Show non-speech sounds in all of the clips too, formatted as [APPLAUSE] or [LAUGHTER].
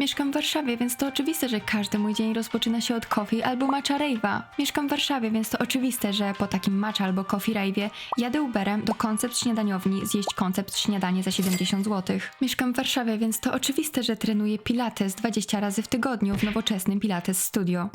Mieszkam w Warszawie, więc to oczywiste, że każdy mój dzień rozpoczyna się od coffee albo matcha rave'a. Mieszkam w Warszawie, więc to oczywiste, że po takim matcha albo coffee rave'ie jadę Uberem do koncept śniadaniowni zjeść koncept śniadanie za 70 zł. Mieszkam w Warszawie, więc to oczywiste, że trenuję pilates 20 razy w tygodniu w nowoczesnym pilates studio.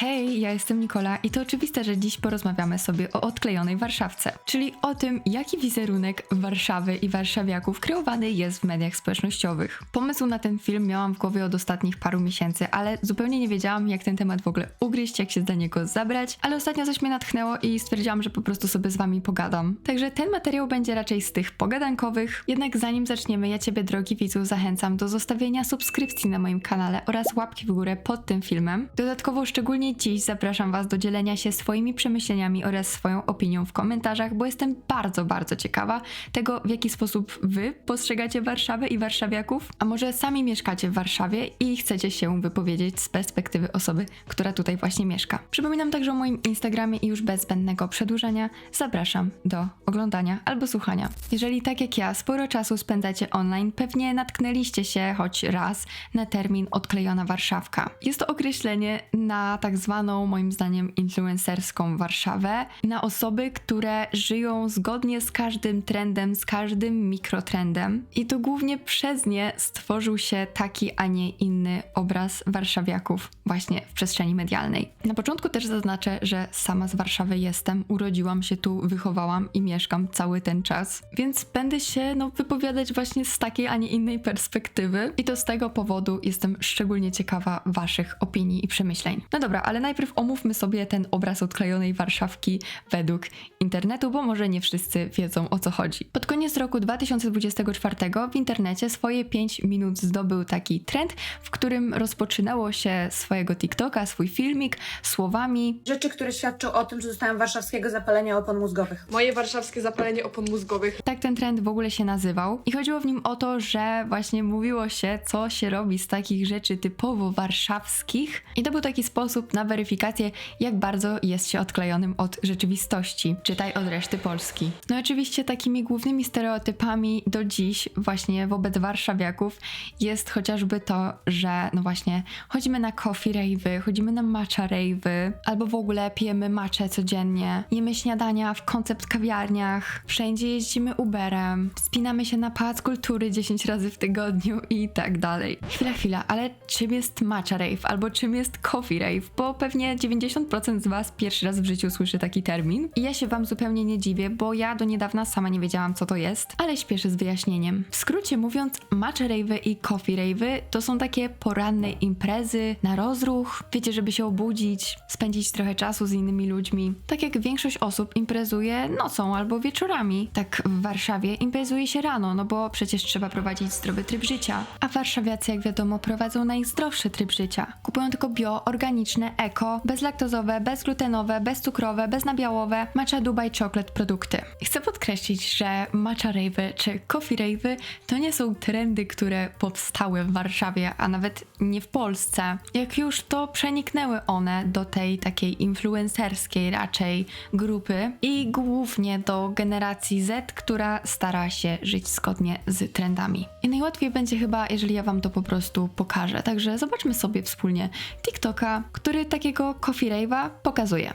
Hej, ja jestem Nikola i to oczywiste, że dziś porozmawiamy sobie o odklejonej Warszawce, czyli o tym, jaki wizerunek Warszawy i warszawiaków kreowany jest w mediach społecznościowych. Pomysł na ten film miałam w głowie od ostatnich paru miesięcy, ale zupełnie nie wiedziałam, jak ten temat w ogóle ugryźć, jak się za niego zabrać, ale ostatnio coś mnie natchnęło i stwierdziłam, że po prostu sobie z wami pogadam. Także ten materiał będzie raczej z tych pogadankowych, jednak zanim zaczniemy, ja ciebie, drogi widzu, zachęcam do zostawienia subskrypcji na moim kanale oraz łapki w górę pod tym filmem. Dodatkowo szczególnie dziś zapraszam Was do dzielenia się swoimi przemyśleniami oraz swoją opinią w komentarzach, bo jestem bardzo, bardzo ciekawa tego, w jaki sposób Wy postrzegacie Warszawę i warszawiaków, a może sami mieszkacie w Warszawie i chcecie się wypowiedzieć z perspektywy osoby, która tutaj właśnie mieszka. Przypominam także o moim Instagramie i już bez zbędnego przedłużania zapraszam do oglądania albo słuchania. Jeżeli tak jak ja sporo czasu spędzacie online, pewnie natknęliście się choć raz na termin odklejona Warszawka. Jest to określenie na tak zwaną, moim zdaniem, influencerską Warszawę, na osoby, które żyją zgodnie z każdym trendem, z każdym mikrotrendem. I to głównie przez nie stworzył się taki, a nie inny obraz warszawiaków właśnie w przestrzeni medialnej. Na początku też zaznaczę, że sama z Warszawy jestem, urodziłam się tu, wychowałam i mieszkam cały ten czas, więc będę się no, wypowiadać właśnie z takiej, a nie innej perspektywy i to z tego powodu jestem szczególnie ciekawa waszych opinii i przemyśleń. No dobra, ale najpierw omówmy sobie ten obraz odklejonej Warszawki według internetu, bo może nie wszyscy wiedzą o co chodzi. Pod koniec roku 2024 w internecie swoje 5 minut zdobył taki trend, w którym rozpoczynało się swojego TikToka, swój filmik słowami Rzeczy, które świadczą o tym, że dostałem warszawskiego zapalenia opon mózgowych. Moje warszawskie zapalenie opon mózgowych. Tak ten trend w ogóle się nazywał. I chodziło w nim o to, że właśnie mówiło się, co się robi z takich rzeczy typowo warszawskich. I to był taki sposób na weryfikację, jak bardzo jest się odklejonym od rzeczywistości. Czytaj od reszty Polski. No i oczywiście takimi głównymi stereotypami do dziś właśnie wobec warszawiaków jest chociażby to, że no właśnie chodzimy na coffee rave'y, chodzimy na matcha rave'y, albo w ogóle pijemy matchę codziennie, jemy śniadania w koncept kawiarniach, wszędzie jeździmy Uberem, wspinamy się na Pałac Kultury 10 razy w tygodniu i tak dalej. Chwila, chwila, ale czym jest matcha rave albo czym jest coffee rave? Bo pewnie 90% z Was pierwszy raz w życiu słyszy taki termin. I ja się Wam zupełnie nie dziwię, bo ja do niedawna sama nie wiedziałam, co to jest, ale śpieszę z wyjaśnieniem. W skrócie mówiąc, matcha rave'y i coffee rave'y to są takie poranne imprezy na rozruch, wiecie, żeby się obudzić, spędzić trochę czasu z innymi ludźmi. Tak jak większość osób imprezuje nocą albo wieczorami. Tak w Warszawie imprezuje się rano, no bo przecież trzeba prowadzić zdrowy tryb życia. A warszawiacy, jak wiadomo, prowadzą najzdrowszy tryb życia. Kupują tylko bio, organiczne, eko, bezlaktozowe, bezglutenowe, bezcukrowe, beznabiałowe, matcha Dubai Chocolate produkty. Chcę podkreślić, że matcha rave'y czy coffee rave'y to nie są trendy, które powstały w Warszawie, a nawet nie w Polsce. Jak już to przeniknęły one do tej takiej influencerskiej raczej grupy i głównie do generacji Z, która stara się żyć zgodnie z trendami. I najłatwiej będzie chyba, jeżeli ja wam to po prostu pokażę. Także zobaczmy sobie wspólnie TikToka, który takiego coffee rave'a pokazuje.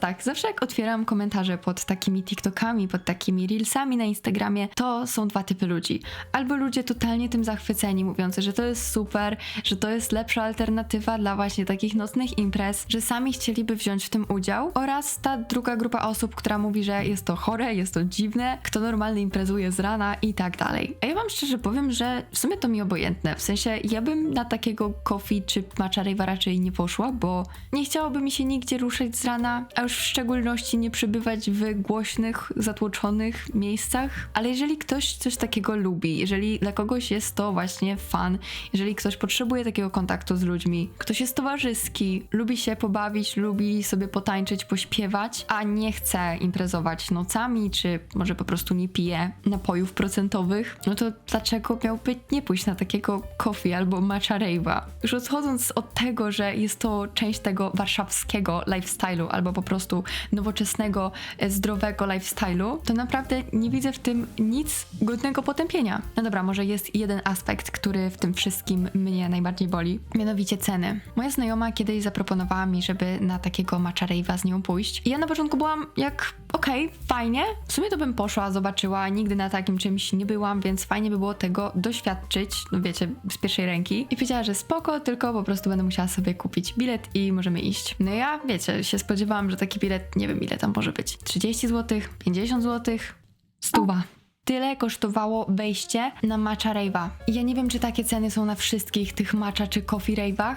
Tak, zawsze jak otwieram komentarze pod takimi TikTokami, pod takimi Reelsami na Instagramie, to są dwa typy ludzi. Albo ludzie totalnie tym zachwyceni, mówiący, że to jest super, że to jest lepsza alternatywa dla właśnie takich nocnych imprez, że sami chcieliby wziąć w tym udział, oraz ta druga grupa osób, która mówi, że jest to chore, jest to dziwne, kto normalnie imprezuje z rana i tak dalej. A ja wam szczerze powiem, że w sumie to mi obojętne, w sensie ja bym na takiego coffee czy matcha rave'a raczej nie poszła, bo nie chciałoby mi się nigdzie ruszać z rana, a już w szczególności nie przebywać w głośnych, zatłoczonych miejscach. Ale jeżeli ktoś coś takiego lubi, jeżeli dla kogoś jest to właśnie fan, jeżeli ktoś potrzebuje takiego kontaktu z ludźmi, ktoś jest towarzyski, lubi się pobawić, lubi sobie potańczyć, pośpiewać, a nie chce imprezować nocami, czy może po prostu nie pije napojów procentowych, no to dlaczego miałby nie pójść na takiego coffee albo matcha rave'a? Już odchodząc od tego, że jest to część tego warszawskiego lifestyle'u albo po prostu nowoczesnego, e, zdrowego lifestyle'u, to naprawdę nie widzę w tym nic godnego potępienia. No dobra, może jest jeden aspekt, który w tym wszystkim mnie najbardziej boli, mianowicie ceny. Moja znajoma kiedyś zaproponowała mi, żeby na takiego matcha z nią pójść i ja na początku byłam jak, okej, fajnie, w sumie to bym poszła, zobaczyła, nigdy na takim czymś nie byłam, więc fajnie by było tego doświadczyć, no wiecie, z pierwszej ręki. I powiedziała, że spoko, tylko po prostu będę musiała sobie kupić bilet i możemy iść. No ja, wiecie, się spodziewałam, że taki bilet, nie wiem ile tam może być, 30 zł, 50 zł, stuwa. Tyle kosztowało wejście na matcha rave'a. Ja nie wiem, czy takie ceny są na wszystkich tych matcha czy coffee rave'ach.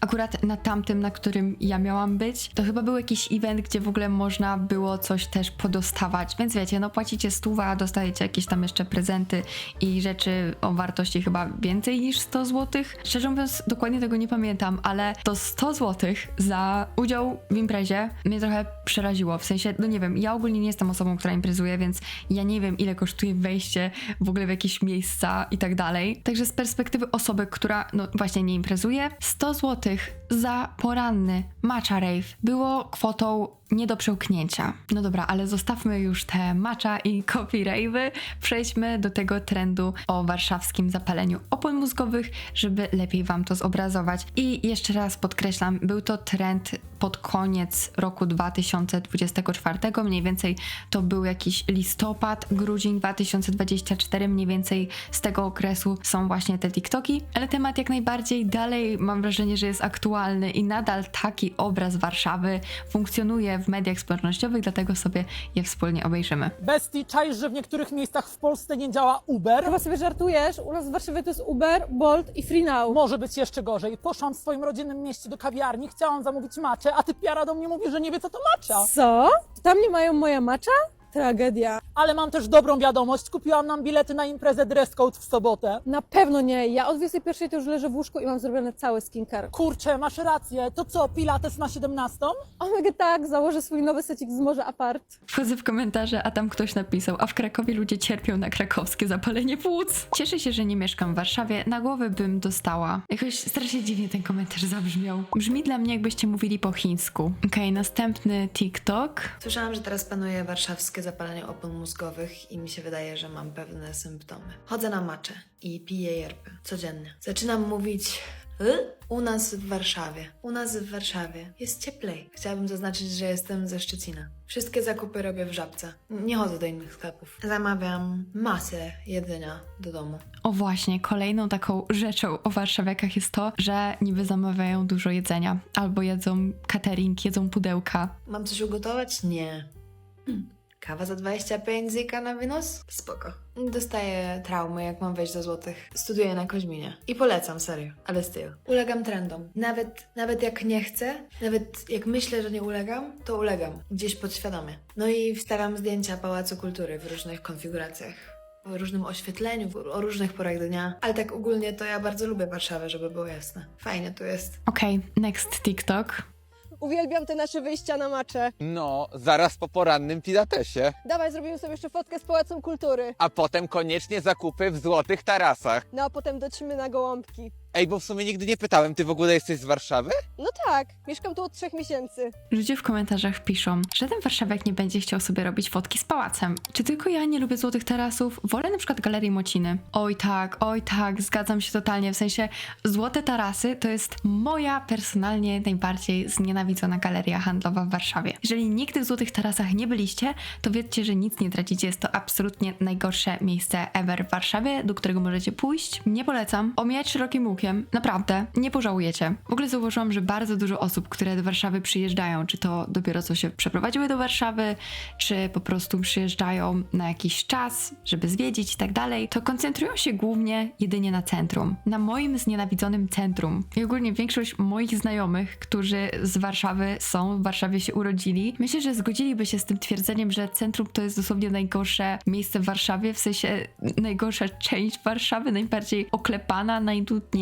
Akurat na tamtym, na którym ja miałam być, to chyba był jakiś event, gdzie w ogóle można było coś też podostawać. Więc wiecie, no płacicie stówę, dostajecie jakieś tam jeszcze prezenty i rzeczy o wartości chyba więcej niż 100 zł. Szczerze mówiąc, dokładnie tego nie pamiętam, ale to 100 zł za udział w imprezie mnie trochę przeraziło. W sensie, no nie wiem, ja ogólnie nie jestem osobą, która imprezuje, więc ja nie wiem, ile kosztuje wejście w ogóle w jakieś miejsca i tak dalej. Także z perspektywy osoby, która no właśnie nie imprezuje, 100 zł za poranny matcha rave było kwotą nie do przełknięcia. No dobra, ale zostawmy już te matcha i coffee rave'y. Przejdźmy do tego trendu o warszawskim zapaleniu opon mózgowych, żeby lepiej wam to zobrazować. I jeszcze raz podkreślam, był to trend pod koniec roku 2024, mniej więcej to był jakiś listopad, grudzień 2024, mniej więcej z tego okresu są właśnie te TikToki, ale temat jak najbardziej dalej mam wrażenie, że jest aktualny i nadal taki obraz Warszawy funkcjonuje w mediach społecznościowych, dlatego sobie je wspólnie obejrzymy. Bestii, czaisz, że w niektórych miejscach w Polsce nie działa Uber? Chyba sobie żartujesz, u nas w Warszawie to jest Uber, Bolt i FreeNow. Może być jeszcze gorzej. Poszłam w swoim rodzinnym mieście do kawiarni, chciałam zamówić maczę, a ty piara do mnie mówi, że nie wie co to macza. Co? Tam nie mają moja macza? Tragedia. Ale mam też dobrą wiadomość, kupiłam nam bilety na imprezę Dress Code w sobotę. Na pewno nie. Ja od 21 to już leżę w łóżku i mam zrobiony cały skincare. Kurczę, masz rację. To co, pilates na 17? Omega tak, założę swój nowy secik z morza apart. Wchodzę w komentarze, a tam ktoś napisał, a w Krakowie ludzie cierpią na krakowskie zapalenie płuc. Cieszę się, że nie mieszkam w Warszawie, na głowę bym dostała. Jakoś strasznie dziwnie ten komentarz zabrzmiał. Brzmi dla mnie, jakbyście mówili po chińsku. Okej, następny TikTok. Słyszałam, że teraz panuje warszawskie zapalenie opon mózgowych i mi się wydaje, że mam pewne symptomy. Chodzę na macze i piję yerby codziennie. Zaczynam mówić y? u nas w Warszawie. U nas w Warszawie jest cieplej. Chciałabym zaznaczyć, że jestem ze Szczecina. Wszystkie zakupy robię w Żabce. Nie chodzę do innych sklepów. Zamawiam masę jedzenia do domu. O właśnie, kolejną taką rzeczą o warszawiakach jest to, że niby zamawiają dużo jedzenia. Albo jedzą catering, jedzą pudełka. Mam coś ugotować? Nie. Hmm. Kawa za 25 zyka na wynos? Spoko. Dostaję traumy, jak mam wejść do złotych. Studiuję na Koźminie. I polecam, serio. Ale styl. Ulegam trendom. Nawet, nawet jak nie chcę, nawet jak myślę, że nie ulegam, to ulegam. Gdzieś podświadomie. No i wstawiam zdjęcia Pałacu Kultury w różnych konfiguracjach. O różnym oświetleniu, o różnych porach dnia. Ale tak ogólnie to ja bardzo lubię Warszawę, żeby było jasne. Fajnie tu jest. Okej, next TikTok. Uwielbiam te nasze wyjścia na macze. No, zaraz po porannym pilatesie. Dawaj, zrobimy sobie jeszcze fotkę z Pałacem Kultury. A potem koniecznie zakupy w złotych tarasach. No a potem dotrzymy na gołąbki. Ej, bo w sumie nigdy nie pytałem, ty w ogóle jesteś z Warszawy? No tak, mieszkam tu od trzech miesięcy. Ludzie w komentarzach piszą, że ten warszawiak nie będzie chciał sobie robić fotki z pałacem. Czy tylko ja nie lubię złotych tarasów? Wolę na przykład Galerii Mociny. Oj tak, oj tak, zgadzam się totalnie. W sensie złote tarasy to jest moja personalnie najbardziej znienawidzona galeria handlowa w Warszawie. Jeżeli nigdy w złotych tarasach nie byliście, to wiedzcie, że nic nie tracicie. Jest to absolutnie najgorsze miejsce ever w Warszawie, do którego możecie pójść. Nie polecam. Omijać szerokim łukiem Naprawdę, nie pożałujecie. W ogóle zauważyłam, że bardzo dużo osób, które do Warszawy przyjeżdżają, czy to dopiero co się przeprowadziły do Warszawy, czy po prostu przyjeżdżają na jakiś czas, żeby zwiedzić i tak dalej, to koncentrują się głównie jedynie na centrum. Na moim znienawidzonym centrum. I ogólnie większość moich znajomych, którzy z Warszawy są, w Warszawie się urodzili, myślę, że zgodziliby się z tym twierdzeniem, że centrum to jest dosłownie najgorsze miejsce w Warszawie, w sensie najgorsza część Warszawy, najbardziej oklepana,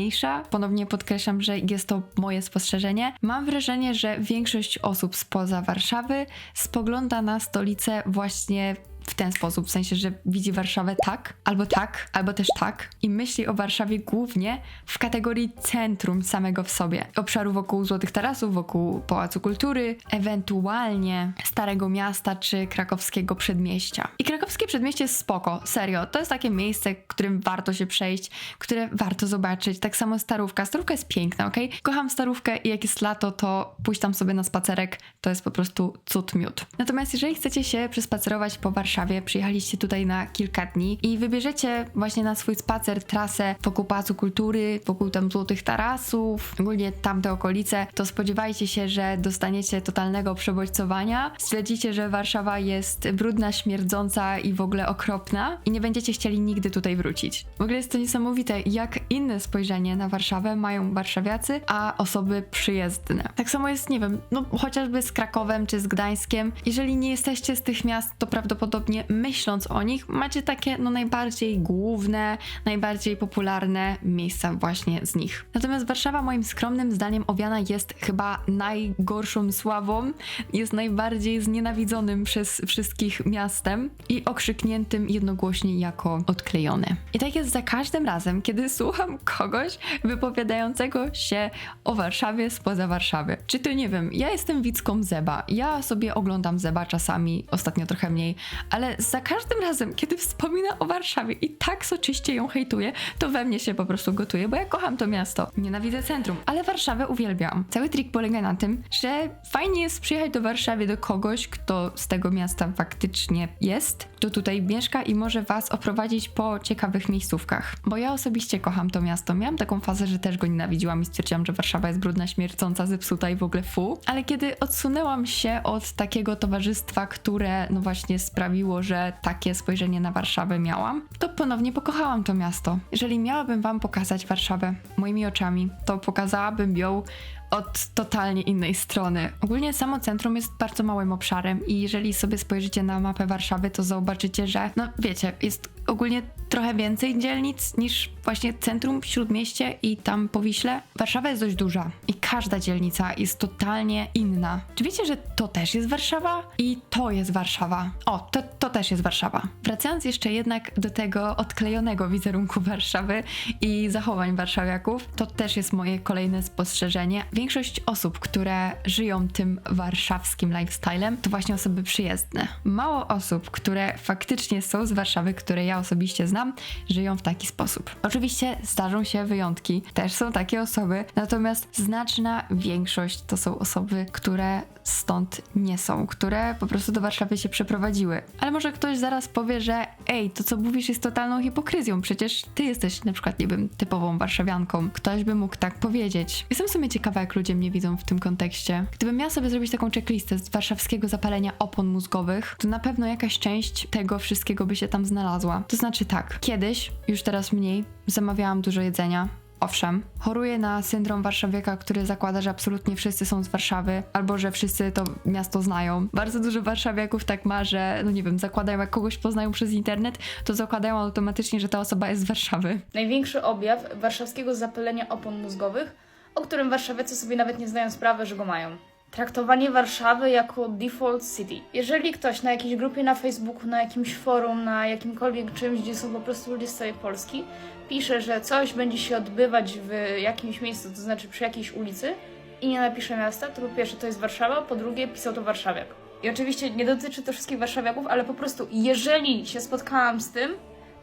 najdudniejsza. Ponownie podkreślam, że jest to moje spostrzeżenie. Mam wrażenie, że większość osób spoza Warszawy spogląda na stolicę właśnie w ten sposób, w sensie, że widzi Warszawę tak, albo tak, albo też tak i myśli o Warszawie głównie w kategorii centrum samego w sobie. Obszaru wokół Złotych Tarasów, wokół Pałacu Kultury, ewentualnie Starego Miasta czy krakowskiego Przedmieścia. I krakowskie Przedmieście jest spoko, serio. To jest takie miejsce, którym warto się przejść, które warto zobaczyć. Tak samo Starówka. Starówka jest piękna, okej? Kocham Starówkę i jak jest lato, to pójść tam sobie na spacerek, to jest po prostu cud miód. Natomiast jeżeli chcecie się przespacerować po Warszawie, przyjechaliście tutaj na kilka dni i wybierzecie właśnie na swój spacer trasę wokół Pałacu Kultury, wokół tam Złotych Tarasów, ogólnie tamte okolice, to spodziewajcie się, że dostaniecie totalnego przebodźcowania. Stwierdzicie, że Warszawa jest brudna, śmierdząca i w ogóle okropna i nie będziecie chcieli nigdy tutaj wrócić. W ogóle jest to niesamowite, jak inne spojrzenie na Warszawę mają warszawiacy, a osoby przyjezdne. Tak samo jest, nie wiem, no chociażby z Krakowem czy z Gdańskiem. Jeżeli nie jesteście z tych miast, to prawdopodobnie myśląc o nich, macie takie no najbardziej główne, najbardziej popularne miejsca właśnie z nich. Natomiast Warszawa moim skromnym zdaniem owiana jest chyba najgorszą sławą, jest najbardziej znienawidzonym przez wszystkich miastem i okrzykniętym jednogłośnie jako odklejony. I tak jest za każdym razem, kiedy słucham kogoś wypowiadającego się o Warszawie spoza Warszawy. Czy to nie wiem, ja jestem widzką Zeba, ja sobie oglądam Zeba czasami, ostatnio trochę mniej, ale za każdym razem, kiedy wspomina o Warszawie i tak soczyście ją hejtuje, to we mnie się po prostu gotuje, bo ja kocham to miasto. Nienawidzę centrum, ale Warszawę uwielbiam. Cały trik polega na tym, że fajnie jest przyjechać do Warszawy do kogoś, kto z tego miasta faktycznie jest, kto tutaj mieszka i może was oprowadzić po ciekawych miejscówkach. Bo ja osobiście kocham to miasto. Miałam taką fazę, że też go nienawidziłam i stwierdziłam, że Warszawa jest brudna, śmiercąca, zepsuta i w ogóle fu. Ale kiedy odsunęłam się od takiego towarzystwa, które no właśnie sprawiło, że takie spojrzenie na Warszawę miałam, to ponownie pokochałam to miasto. Jeżeli miałabym wam pokazać Warszawę moimi oczami, to pokazałabym ją od totalnie innej strony. Ogólnie samo centrum jest bardzo małym obszarem i jeżeli sobie spojrzycie na mapę Warszawy, to zobaczycie, że no wiecie, jest ogólnie trochę więcej dzielnic niż właśnie centrum, śródmieście i tam po Wiśle. Warszawa jest dość duża i każda dzielnica jest totalnie inna. Czy wiecie, że to też jest Warszawa? I to jest Warszawa. O, to, to też jest Warszawa. Wracając jeszcze jednak do tego odklejonego wizerunku Warszawy i zachowań warszawiaków, to też jest moje kolejne spostrzeżenie. Większość osób, które żyją tym warszawskim lifestylem, to właśnie osoby przyjezdne. Mało osób, które faktycznie są z Warszawy, które ja osobiście znam, żyją w taki sposób. Oczywiście zdarzą się wyjątki, też są takie osoby, natomiast znaczna większość to są osoby, które stąd nie są, które po prostu do Warszawy się przeprowadziły. Ale może ktoś zaraz powie, że ej, to co mówisz jest totalną hipokryzją, przecież ty jesteś na przykład, nie wiem, typową warszawianką. Ktoś by mógł tak powiedzieć. Jestem w sumie ciekawa, jak ludzie mnie widzą w tym kontekście. Gdybym miała sobie zrobić taką checklistę z warszawskiego zapalenia opon mózgowych, to na pewno jakaś część tego wszystkiego by się tam znalazła. To znaczy tak, kiedyś, już teraz mniej, zamawiałam dużo jedzenia, Owszem, choruję na syndrom warszawiaka, który zakłada, że absolutnie wszyscy są z Warszawy, albo że wszyscy to miasto znają. Bardzo dużo warszawiaków tak ma, że, no nie wiem, zakładają, jak kogoś poznają przez internet, to zakładają automatycznie, że ta osoba jest z Warszawy. Największy objaw warszawskiego zapalenia opon mózgowych, o którym warszawiacy sobie nawet nie zdają sprawy, że go mają. Traktowanie Warszawy jako default city. Jeżeli ktoś na jakiejś grupie na Facebooku, na jakimś forum, na jakimkolwiek czymś, gdzie są po prostu ludzie z całej Polski, pisze, że coś będzie się odbywać w jakimś miejscu, to znaczy przy jakiejś ulicy i nie napisze miasta, to po pierwsze to jest Warszawa, po drugie pisał to warszawiak. I oczywiście nie dotyczy to wszystkich warszawiaków, ale po prostu jeżeli się spotkałam z tym,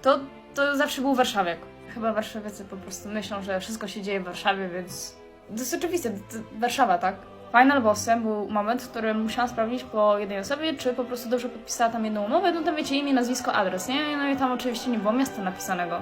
to, to zawsze był warszawiak. Chyba warszawiacy po prostu myślą, że wszystko się dzieje w Warszawie, więc to jest oczywiste, to Warszawa, tak? Final bossem był moment, w którym musiałam sprawdzić po jednej osobie, czy po prostu dobrze podpisała tam jedną umowę, no to wiecie, imię, nazwisko, adres, nie? No i tam oczywiście nie było miasta napisanego.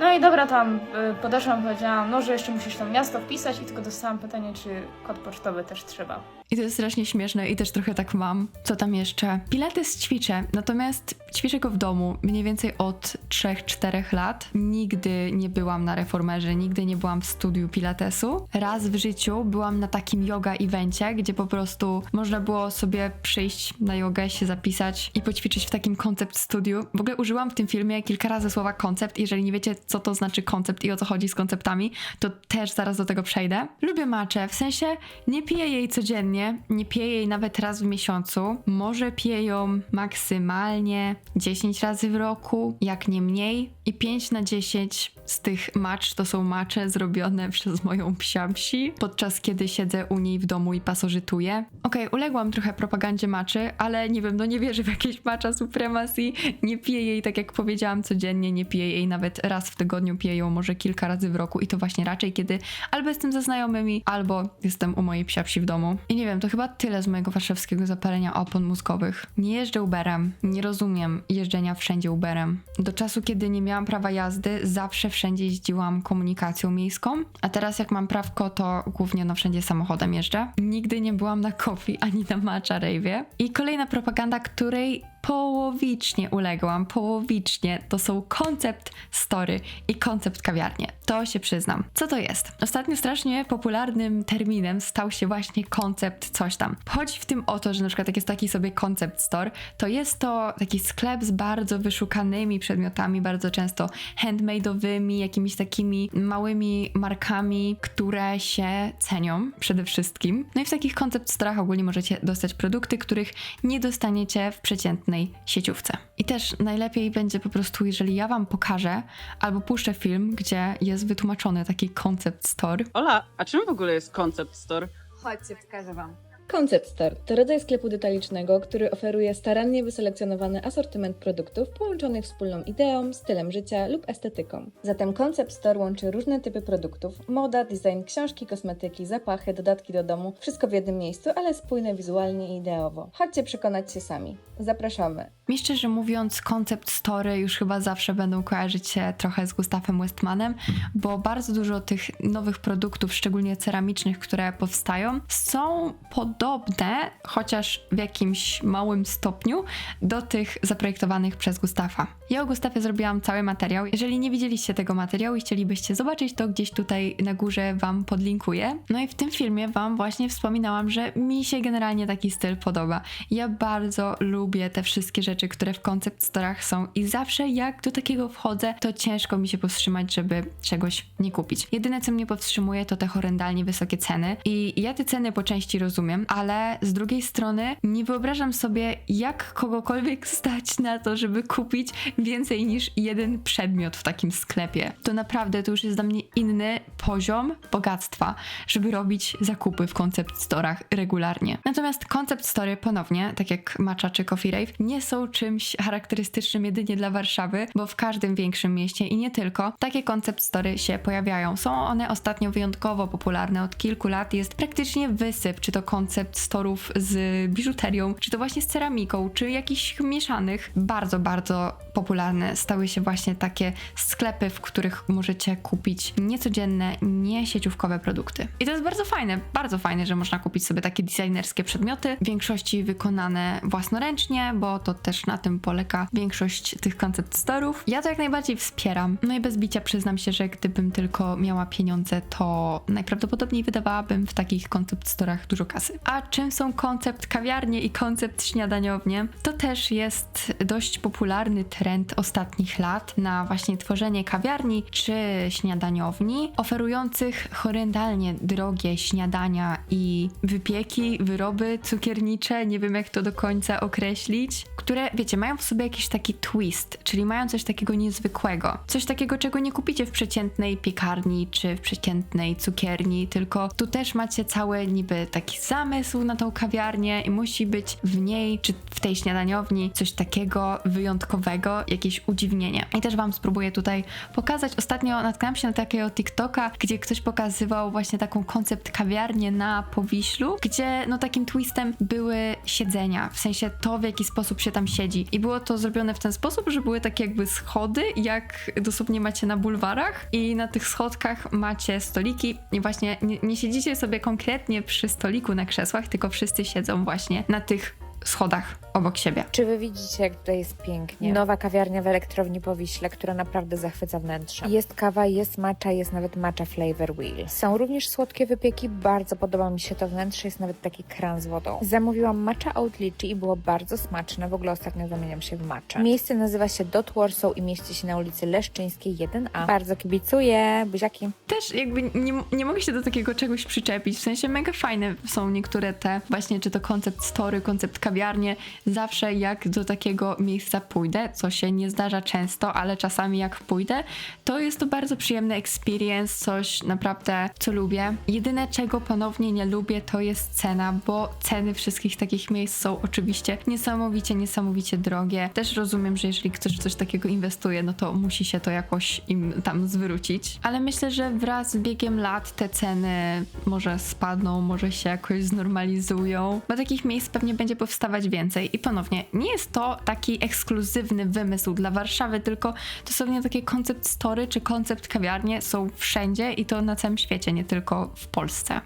No i dobra, tam y, podeszłam, powiedziałam, no, że jeszcze musisz tam miasto wpisać i tylko dostałam pytanie, czy kod pocztowy też trzeba. I to jest strasznie śmieszne i też trochę tak mam. Co tam jeszcze? Pilates ćwiczę, natomiast ćwiczę go w domu mniej więcej od 3-4 lat. Nigdy nie byłam na reformerze, nigdy nie byłam w studiu pilatesu. Raz w życiu byłam na takim yoga evencie, gdzie po prostu można było sobie przyjść na jogę, się zapisać i poćwiczyć w takim koncept studiu. W ogóle użyłam w tym filmie kilka razy słowa koncept. Jeżeli nie wiecie, co to znaczy koncept i o co chodzi z konceptami, to też zaraz do tego przejdę. Lubię maczę, w sensie nie piję jej codziennie, nie piję jej nawet raz w miesiącu. Może piję ją maksymalnie 10 razy w roku, jak nie mniej. I 5 na 10 z tych macz to są macze zrobione [LAUGHS] przez moją psiamsi, podczas kiedy siedzę u niej w domu i pasożytuję. Okej, uległam trochę propagandzie maczy, ale nie wiem, no nie wierzę w jakieś macza supremacy. Nie piję jej, tak jak powiedziałam, codziennie, nie piję jej nawet raz w tygodniu, piję ją może kilka razy w roku i to właśnie raczej kiedy albo jestem ze znajomymi, albo jestem u mojej psiapsi w domu. I nie wiem, to chyba tyle z mojego warszawskiego zapalenia opon mózgowych. Nie jeżdżę Uberem, nie rozumiem jeżdżenia wszędzie Uberem. Do czasu, kiedy nie miałam prawa jazdy, zawsze wszędzie jeździłam komunikacją miejską, a teraz jak mam prawko, to głównie no wszędzie samochodem jeżdżę. Nigdy nie byłam na coffee ani na matcha rave'ie. I kolejna propaganda, której połowicznie uległam, połowicznie. To są koncept story i koncept kawiarnie. To się przyznam. Co to jest? Ostatnio strasznie popularnym terminem stał się właśnie koncept coś tam. Chodzi w tym o to, że na przykład jak jest taki sobie koncept store, to jest to taki sklep z bardzo wyszukanymi przedmiotami, bardzo często handmade'owymi, jakimiś takimi małymi markami, które się cenią przede wszystkim. No i w takich koncept storach ogólnie możecie dostać produkty, których nie dostaniecie w przeciętnej sieciówce. I też najlepiej będzie po prostu, jeżeli ja wam pokażę albo puszczę film, gdzie jest wytłumaczony taki koncept store, Ola, a czym w ogóle jest Concept Store? Chodźcie, pokażę Wam. Concept Store to rodzaj sklepu detalicznego, który oferuje starannie wyselekcjonowany asortyment produktów połączonych wspólną ideą, stylem życia lub estetyką. Zatem Concept Store łączy różne typy produktów, moda, design, książki, kosmetyki, zapachy, dodatki do domu, wszystko w jednym miejscu, ale spójne wizualnie i ideowo. Chodźcie przekonać się sami. Zapraszamy. Mi szczerze mówiąc, koncept story już chyba zawsze będą kojarzyć się trochę z Gustafem Westmanem, bo bardzo dużo tych nowych produktów, szczególnie ceramicznych, które powstają, są podobne, chociaż w jakimś małym stopniu, do tych zaprojektowanych przez Gustafa. Ja o Gustafie zrobiłam cały materiał. Jeżeli nie widzieliście tego materiału i chcielibyście zobaczyć, to gdzieś tutaj na górze Wam podlinkuję. No i w tym filmie Wam właśnie wspominałam, że mi się generalnie taki styl podoba. Ja bardzo lubię te wszystkie rzeczy, które w koncept storach są i zawsze jak do takiego wchodzę, to ciężko mi się powstrzymać, żeby czegoś nie kupić. Jedyne, co mnie powstrzymuje, to te horrendalnie wysokie ceny i ja te ceny po części rozumiem, ale z drugiej strony nie wyobrażam sobie, jak kogokolwiek stać na to, żeby kupić więcej niż jeden przedmiot w takim sklepie. To naprawdę to już jest dla mnie inny poziom bogactwa, żeby robić zakupy w koncept storach regularnie. Natomiast koncept story ponownie, tak jak Matcha czy Coffee Rave, nie są czymś charakterystycznym jedynie dla Warszawy, bo w każdym większym mieście i nie tylko takie koncept story się pojawiają. Są one ostatnio wyjątkowo popularne. Od kilku lat jest praktycznie wysyp, czy to koncept storów z biżuterią, czy to właśnie z ceramiką, czy jakichś mieszanych. Bardzo, bardzo popularne stały się właśnie takie sklepy, w których możecie kupić niecodzienne, niesieciówkowe produkty. I to jest bardzo fajne, bardzo fajne, że można kupić sobie takie designerskie przedmioty, w większości wykonane własnoręcznie, bo to też na tym polega większość tych koncept storów. Ja to jak najbardziej wspieram. No i bez bicia przyznam się, że gdybym tylko miała pieniądze, to najprawdopodobniej wydawałabym w takich koncept storach dużo kasy. A czym są koncept kawiarnie i koncept śniadaniownie? To też jest dość popularny trend ostatnich lat na właśnie tworzenie kawiarni czy śniadaniowni oferujących horrendalnie drogie śniadania i wypieki, wyroby cukiernicze, nie wiem jak to do końca określić, które wiecie, mają w sobie jakiś taki twist, czyli mają coś takiego niezwykłego. Coś takiego, czego nie kupicie w przeciętnej piekarni czy w przeciętnej cukierni, tylko tu też macie cały niby taki zamek zamysł na tą kawiarnię i musi być w niej, czy w tej śniadaniowni coś takiego wyjątkowego, jakieś udziwnienie. I też wam spróbuję tutaj pokazać. Ostatnio natknęłam się na takiego TikToka, gdzie ktoś pokazywał właśnie taką koncept kawiarnię na Powiślu, gdzie no takim twistem były siedzenia, w sensie to, w jaki sposób się tam siedzi. I było to zrobione w ten sposób, że były takie jakby schody, jak dosłownie macie na bulwarach i na tych schodkach macie stoliki i właśnie nie, nie siedzicie sobie konkretnie przy stoliku na krzesłach, tylko wszyscy siedzą właśnie na tych schodach obok siebie. Czy wy widzicie, jak tutaj jest pięknie? Nowa kawiarnia w elektrowni Powiśle, która naprawdę zachwyca wnętrzem. Jest kawa, jest matcha, jest nawet matcha flavor wheel. Są również słodkie wypieki, bardzo podoba mi się to wnętrze, jest nawet taki kran z wodą. Zamówiłam matcha oat litchi i było bardzo smaczne, w ogóle ostatnio zamieniam się w matcha. Miejsce nazywa się Dot Warsaw i mieści się na ulicy Leszczyńskiej 1A. Bardzo kibicuję, buziaki. Też jakby nie, nie mogę się do takiego czegoś przyczepić, w sensie mega fajne są niektóre te właśnie, czy to koncept story, koncept kawiarnie, zawsze jak do takiego miejsca pójdę, co się nie zdarza często, ale czasami jak pójdę, to jest to bardzo przyjemny experience, coś naprawdę, co lubię. Jedyne, czego ponownie nie lubię, to jest cena, bo ceny wszystkich takich miejsc są oczywiście niesamowicie, niesamowicie drogie. Też rozumiem, że jeżeli ktoś w coś takiego inwestuje, no to musi się to jakoś im tam zwrócić. Ale myślę, że wraz z biegiem lat te ceny może spadną, może się jakoś znormalizują, bo takich miejsc pewnie będzie powstawać więcej. I ponownie, nie jest to taki ekskluzywny wymysł dla Warszawy, tylko dosłownie takie koncept story czy koncept kawiarnie są wszędzie i to na całym świecie, nie tylko w Polsce.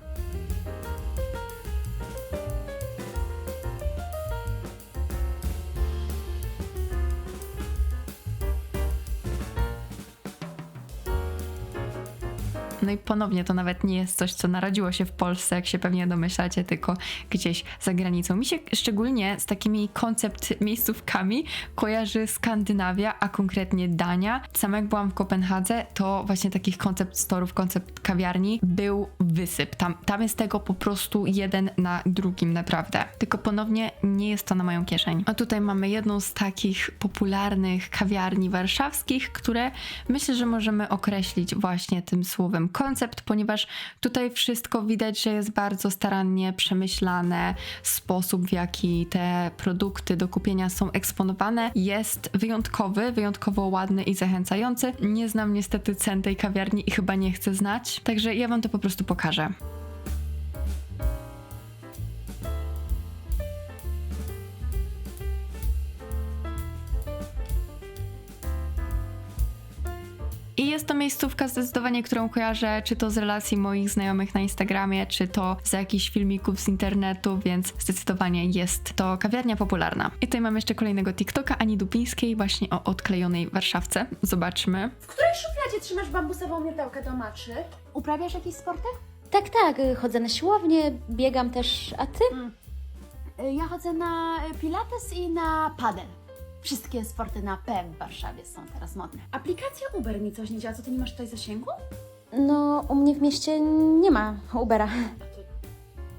No i ponownie to nawet nie jest coś, co narodziło się w Polsce, jak się pewnie domyślacie, tylko gdzieś za granicą. Mi się szczególnie z takimi koncept miejscówkami kojarzy Skandynawia, a konkretnie Dania. Sama jak byłam w Kopenhadze, to właśnie takich koncept storów, koncept kawiarni był wysyp. Tam, tam jest tego po prostu jeden na drugim, naprawdę. Tylko ponownie nie jest to na moją kieszeń. A tutaj mamy jedną z takich popularnych kawiarni warszawskich, które myślę, że możemy określić właśnie tym słowem koncept, ponieważ tutaj wszystko widać, że jest bardzo starannie przemyślane. Sposób, w jaki te produkty do kupienia są eksponowane, jest wyjątkowy, wyjątkowo ładny i zachęcający. Nie znam niestety cen tej kawiarni i chyba nie chcę znać, także ja wam to po prostu pokażę. I jest to miejscówka zdecydowanie, którą kojarzę, czy to z relacji moich znajomych na Instagramie, czy to z jakichś filmików z internetu, więc zdecydowanie jest to kawiarnia popularna. I tutaj mam jeszcze kolejnego TikToka Ani Dubińskiej, właśnie o odklejonej Warszawce. Zobaczmy. W której szufladzie trzymasz bambusową miotełkę do maczy? Uprawiasz jakieś sporty? Tak, tak, chodzę na siłownię, biegam też, a ty? Y, Ja chodzę na pilates i na padel. Wszystkie sporty na P w Warszawie są teraz modne. Aplikacja Uber mi coś nie działa, co ty nie masz tutaj zasięgu? No, u mnie w mieście nie ma Ubera.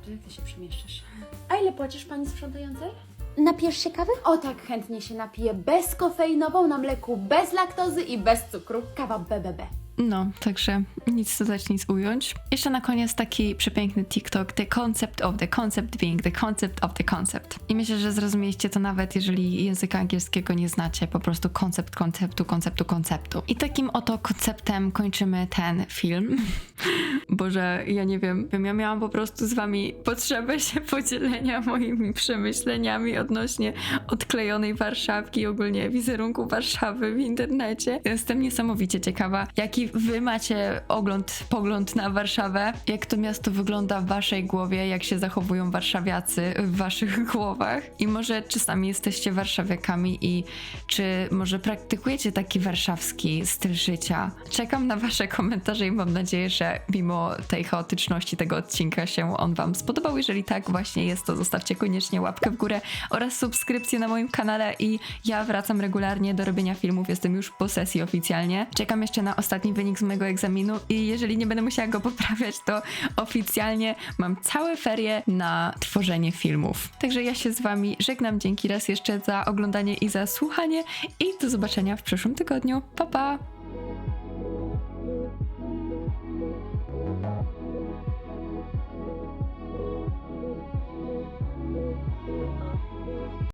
To jak ty się przemieszczasz? A ile płacisz pani sprzątającej? Napijesz się kawy? O tak, chętnie się napiję bezkofeinową, na mleku, bez laktozy i bez cukru. Kawa BBB. No, także nic dodać, nic ująć. Jeszcze na koniec taki przepiękny TikTok The concept of the concept being the concept of the concept. I myślę, że zrozumieliście to nawet, jeżeli języka angielskiego nie znacie. Po prostu koncept konceptu, konceptu, konceptu. I takim oto konceptem kończymy ten film. [LAUGHS] Boże, ja nie wiem. Ja miałam po prostu z wami potrzebę się podzielenia [LAUGHS] moimi przemyśleniami odnośnie odklejonej Warszawki i ogólnie wizerunku Warszawy w internecie. Jestem niesamowicie ciekawa, wy macie ogląd, pogląd na Warszawę, jak to miasto wygląda w waszej głowie, jak się zachowują warszawiacy w waszych [LAUGHS] głowach i może czy sami jesteście warszawiakami i czy może praktykujecie taki warszawski styl życia. Czekam na wasze komentarze i mam nadzieję, że mimo tej chaotyczności tego odcinka się on wam spodobał. Jeżeli tak właśnie jest, to zostawcie koniecznie łapkę w górę oraz subskrypcję na moim kanale i ja wracam regularnie do robienia filmów, jestem już po sesji oficjalnie. Czekam jeszcze na ostatni wynik z mojego egzaminu i jeżeli nie będę musiała go poprawiać, to oficjalnie mam całe ferie na tworzenie filmów. Także ja się z wami żegnam, dzięki raz jeszcze za oglądanie i za słuchanie i do zobaczenia w przyszłym tygodniu. Pa pa!